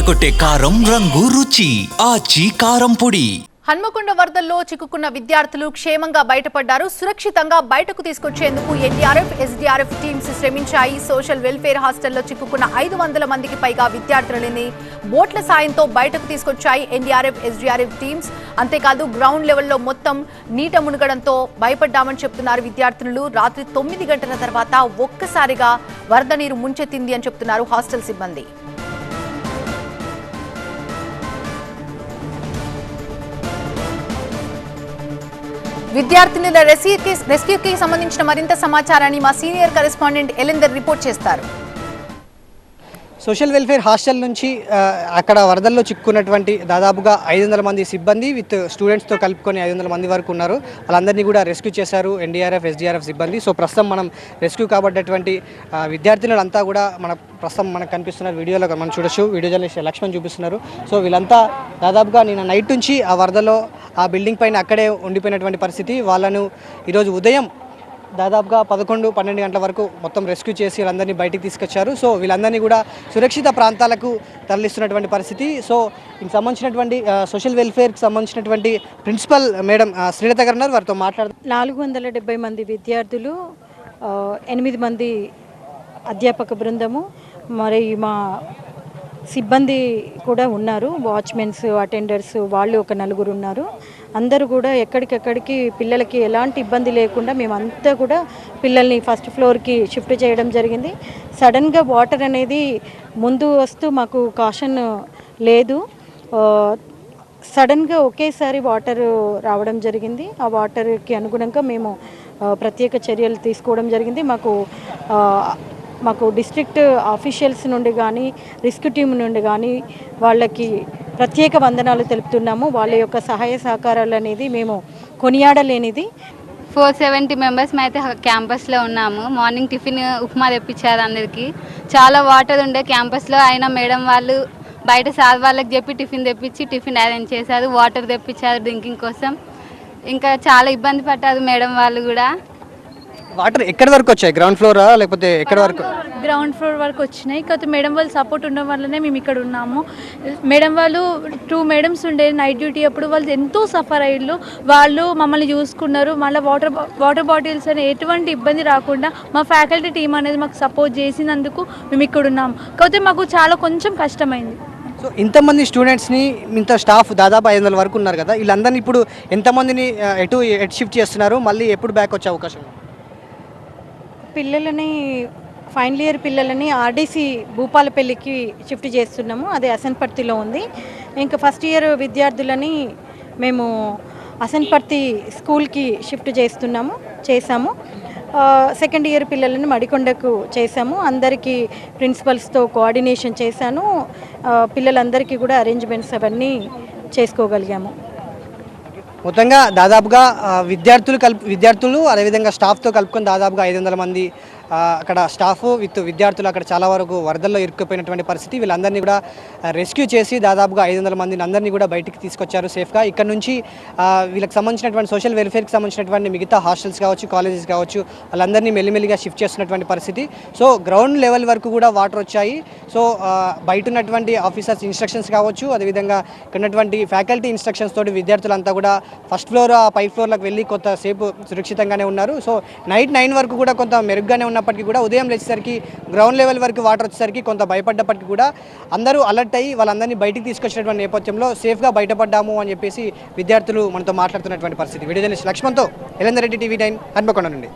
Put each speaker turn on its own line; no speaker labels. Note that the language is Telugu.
అదరగొట్టే కారం రంగు రుచి ఆచి కారం పొడి.
హన్మకొండ వరదల్లో చిక్కుకున్న విద్యార్థులు క్షేమంగా బయటపడ్డారు. సురక్షితంగా బయటకు తీసుకొచ్చేందుకు ఎన్డీఆర్ఎఫ్ ఎస్డీఆర్ఎఫ్ టీమ్స్ శ్రమించాయి. సోషల్ వెల్ఫేర్ హాస్టల్లో చిక్కుకున్న ఐదు వందల మందికి పైగా విద్యార్థులని బోట్ల సాయంతో బయటకు తీసుకొచ్చాయి ఎన్డీఆర్ఎఫ్ ఎస్డీఆర్ఎఫ్ టీమ్స్. అంతేకాదు గ్రౌండ్ లెవెల్లో మొత్తం నీట మునగడంతో భయపడ్డామని చెప్తున్నారు విద్యార్థులు రాత్రి తొమ్మిది గంటల తర్వాత ఒక్కసారిగా వరద నీరు ముంచెత్తింది అని చెప్తున్నారు హాస్టల్ సిబ్బంది. విద్యార్థినుల రెస్క్యూకి రెస్క్యూకి సంబంధించిన మరింత సమాచారాన్ని మా సీనియర్ కరెస్పాండెంట్ ఎలిందర్ రిపోర్ట్ చేస్తారు.
సోషల్ వెల్ఫేర్ హాస్టల్ నుంచి అక్కడ వరదల్లో చిక్కుకున్నటువంటి దాదాపుగా ఐదు వందల మంది సిబ్బంది విత్ స్టూడెంట్స్తో కలుపుకొని ఐదు వందల మంది వరకు ఉన్నారు. వాళ్ళందరినీ కూడా రెస్క్యూ చేశారు ఎన్డీఆర్ఎఫ్ ఎస్డీఆర్ఎఫ్ సిబ్బంది. సో ప్రస్తుతం మనం రెస్క్యూ కాబడ్డటువంటి విద్యార్థినులంతా కూడా మన ప్రస్తుతం మనకు కనిపిస్తున్న వీడియోలో మనం చూడొచ్చు. వీడియో జర్నలిస్ట్ లక్ష్మణ్ చూపిస్తున్నారు. సో వీళ్ళంతా దాదాపుగా నిన్న నైట్ నుంచి ఆ వరదలో ఆ బిల్డింగ్ పైన అక్కడే ఉండిపోయినటువంటి పరిస్థితి. వాళ్ళను ఈరోజు ఉదయం దాదాపుగా పదకొండు పన్నెండు గంటల వరకు మొత్తం రెస్క్యూ చేసి వీళ్ళందరినీ బయటికి తీసుకొచ్చారు. సో వీళ్ళందరినీ కూడా సురక్షిత ప్రాంతాలకు తరలిస్తున్నటువంటి పరిస్థితి. సో దీనికి సంబంధించినటువంటి సోషల్ వెల్ఫేర్కి సంబంధించినటువంటి ప్రిన్సిపల్ మేడం శ్రీలత గారు ఉన్నారు. వారితో మాట్లాడుతూ
నాలుగు వందల డెబ్బై మంది విద్యార్థులు ఎనిమిది మంది అధ్యాపక బృందము మరి మా సిబ్బంది కూడా ఉన్నారు. వాచ్మెన్స్ అటెండర్స్ వాళ్ళు ఒక నలుగురు ఉన్నారు. అందరూ కూడా ఎక్కడికెక్కడికి పిల్లలకి ఎలాంటి ఇబ్బంది లేకుండా మేమంతా కూడా పిల్లల్ని ఫస్ట్ ఫ్లోర్కి షిఫ్ట్ చేయడం జరిగింది. సడన్గా వాటర్ అనేది ముందు వస్తూ మాకు కాషన్ లేదు. సడన్గా ఒకేసారి వాటర్ రావడం జరిగింది. ఆ వాటర్కి అనుగుణంగా మేము ప్రత్యేక చర్యలు తీసుకోవడం జరిగింది. మాకు మాకు డిస్ట్రిక్ట్ ఆఫీషియల్స్ నుండి కానీ రిస్క్ టీం నుండి కానీ వాళ్ళకి ప్రత్యేక వందనాలు తెలుపుతున్నాము. వాళ్ళ యొక్క సహాయ సహకారాలు అనేది మేము కొనియాడలేనిది.
ఫోర్ సెవెంటీ మెంబర్స్ అయితే క్యాంపస్లో ఉన్నాము. మార్నింగ్ టిఫిన్ ఉప్మా తెప్పించారు అందరికీ. చాలా వాటర్ ఉండే క్యాంపస్లో అయినా మేడం వాళ్ళు బయట సార్ వాళ్ళకి చెప్పి టిఫిన్ తెప్పించి టిఫిన్ అరేంజ్ చేశారు. వాటర్ తెప్పించారు డ్రింకింగ్ కోసం. ఇంకా చాలా ఇబ్బంది పడ్డారు మేడం వాళ్ళు కూడా.
వాటర్ ఎక్కడి వరకు వచ్చాయి? గ్రౌండ్ ఫ్లోరా లేకపోతే ఎక్కడి వరకు?
గ్రౌండ్ ఫ్లోర్ వరకు వచ్చినాయి. కాకపోతే మేడం వాళ్ళు సపోర్ట్ ఉండడం వల్లనే మేము ఇక్కడ ఉన్నాము. మేడం వాళ్ళు టూ మేడమ్స్ ఉండే నైట్ డ్యూటీ అప్పుడు వాళ్ళు ఎంతో సఫర్ అయ్యారు వాళ్ళు మమ్మల్ని చూసుకున్నారు. మళ్ళీ వాటర్ వాటర్ బాటిల్స్ అని ఎటువంటి ఇబ్బంది రాకుండా మా ఫ్యాకల్టీ టీం అనేది మాకు సపోర్ట్ చేసినందుకు మేము ఇక్కడ ఉన్నాము. కాకపోతే మాకు చాలా కొంచెం కష్టమైంది.
సో ఇంతమంది స్టూడెంట్స్ని ఇంత స్టాఫ్ దాదాపు ఐదు వందల వరకు ఉన్నారు కదా? వీళ్ళందరినీ ఇప్పుడు ఎంతమందిని ఎటు ఎటు షిఫ్ట్ చేస్తున్నారు? మళ్ళీ ఎప్పుడు బ్యాక్ వచ్చే అవకాశం?
పిల్లలని ఫైనల్ ఇయర్ పిల్లలని ఆర్డీసీ భూపాలపల్లికి షిఫ్ట్ చేస్తున్నాము. అది అసన్పర్తిలో ఉంది. ఇంకా ఫస్ట్ ఇయర్ విద్యార్థులని మేము అసన్పర్తి స్కూల్కి షిఫ్ట్ చేస్తున్నాము చేశాము. సెకండ్ ఇయర్ పిల్లలని మడికొండకు చేశాము. అందరికీ ప్రిన్సిపల్స్తో కోఆర్డినేషన్ చేశాను. పిల్లలందరికీ కూడా అరేంజ్మెంట్స్ అవన్నీ చేసుకోగలిగాము.
మొత్తంగా దాదాపుగా విద్యార్థులు కలుపు విద్యార్థులు అదేవిధంగా స్టాఫ్తో కలుపుకొని దాదాపుగా ఐదు వందల మంది అక్కడ స్టాఫ్ విత్ విద్యార్థులు అక్కడ చాలా వరకు వరదల్లో ఇరుక్కుపోయినటువంటి పరిస్థితి. వీళ్ళందరినీ కూడా రెస్క్యూ చేసి దాదాపుగా ఐదు వందల మందిని అందరినీ కూడా బయటికి తీసుకొచ్చారు సేఫ్గా. ఇక్కడ నుంచి వీళ్ళకి సంబంధించినటువంటి సోషల్ వెల్ఫేర్కి సంబంధించినటువంటి మిగతా హాస్టల్స్ కావచ్చు కాలేజెస్ కావచ్చు వాళ్ళందరినీ మెల్లిమెల్లిగా షిఫ్ట్ చేస్తున్నటువంటి పరిస్థితి. సో గ్రౌండ్ లెవెల్ వరకు కూడా వాటర్ వచ్చాయి. సో బయట ఉన్నటువంటి ఆఫీసర్స్ ఇన్స్ట్రక్షన్స్ కావచ్చు అదేవిధంగా ఇక్కడ ఉన్నటువంటి ఫ్యాకల్టీ ఇన్స్ట్రక్షన్స్ తోటి విద్యార్థులంతా కూడా ఫస్ట్ ఫ్లోర్ ఆ పై ఫ్లోర్లకు వెళ్ళి కొంతసేపు సురక్షితంగానే ఉన్నారు. సో నైట్ నైన్ వరకు కూడా కొంత మెరుగ్గానే ఉన్నప్పటికీ కూడా ఉదయం లేచేసరికి గ్రౌండ్ లెవెల్ వరకు వాటర్ వచ్చేసరికి కొంత భయపడ్డప్పటికీ కూడా అందరూ అలర్ట్ అయ్యి వాళ్ళందరినీ బయటికి తీసుకొచ్చినటువంటి నేపథ్యంలో సేఫ్గా బయటపడ్డాము అని చెప్పేసి విద్యార్థులు మనతో మాట్లాడుతున్నటువంటి పరిస్థితి. వీడియో జర్నలిస్ట్ లక్ష్మణ్తో ఎలందరెడ్డి టీవీ నైన్ హన్మకొండ నుండి.